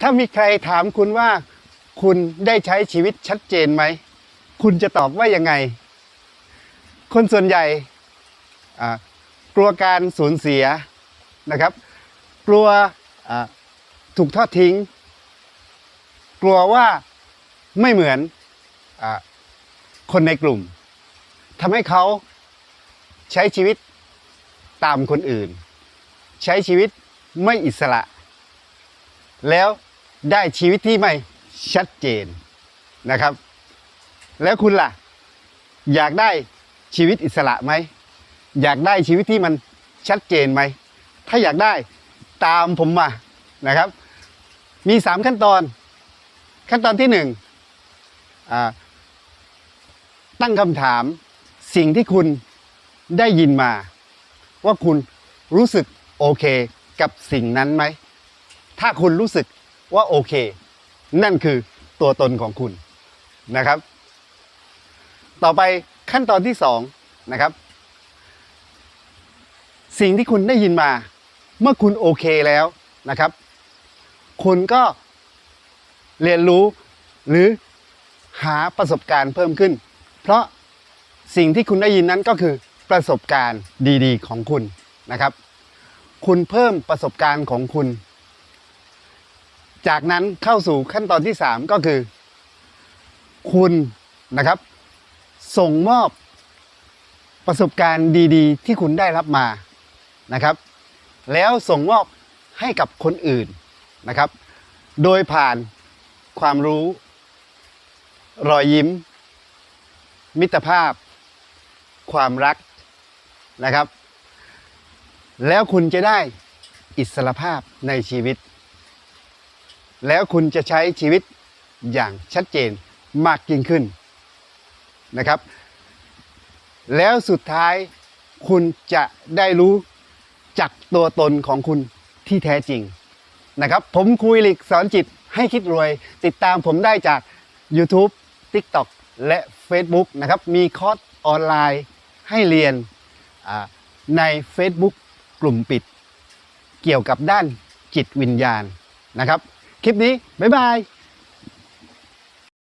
ถ้ามีใครถามคุณว่า คุณได้ใช้ชีวิตชัดเจนไหม คุณจะตอบว่ายังไง คนส่วนใหญ่กลัวการสูญเสียนะครับ กลัวถูกทอดทิ้ง กลัวว่าไม่เหมือนอคนในกลุ่มทำให้เขาใช้ชีวิตตามคนอื่น ใช้ชีวิตไม่อิสระ แล้ว ได้ชีวิตที่ไม่ชัดเจนนะครับ แล้วคุณล่ะ อยากได้ชีวิตอิสระไหม อยากได้ชีวิตที่มันชัดเจนไหม ถ้าอยากได้ตามผมมานะครับ มีสามขั้นตอน ขั้นตอนที่หนึ่งตั้งคำถามสิ่งที่คุณได้ยินมา ว่าคุณรู้สึกโอเคกับสิ่งนั้นไหม ถ้าคุณรู้สึก ว่าโอเค นั่นคือตัวตนของคุณนะครับ ต่อไปขั้นตอนที่สองนะครับ สิ่งที่คุณได้ยินมา เมื่อคุณโอเคแล้วนะครับ คุณก็เรียนรู้หรือหาประสบการณ์เพิ่มขึ้น เพราะสิ่งที่คุณได้ยินนั้นก็คือประสบการณ์ดีๆ ของคุณนะครับ คุณเพิ่มประสบการณ์ของคุณ จากนั้นเข้าสู่ขั้นตอนที่ 3 ก็คือ คุณนะครับ ส่งมอบประสบการณ์ดีๆ ที่คุณได้รับมานะครับ แล้วส่งมอบให้กับคนอื่นนะครับ โดยผ่านความรู้ รอยยิ้ม มิตรภาพ ความรักนะครับ แล้วคุณจะได้อิสรภาพในชีวิต แล้วคุณจะใช้ชีวิตอย่างชัดเจนมากยิ่งขึ้นนะครับ แล้วสุดท้ายคุณจะได้รู้จักตัวตนของคุณที่แท้จริงนะครับ ผมคุยหลิกสอนจิตให้คิดรวย ติดตามผมได้จาก YouTube TikTok และ Facebook นะครับ มีคอร์สออนไลน์ให้เรียนใน Facebook กลุ่มปิด เกี่ยวกับด้านจิตวิญญาณนะครับ คลิปนี้บ๊ายบาย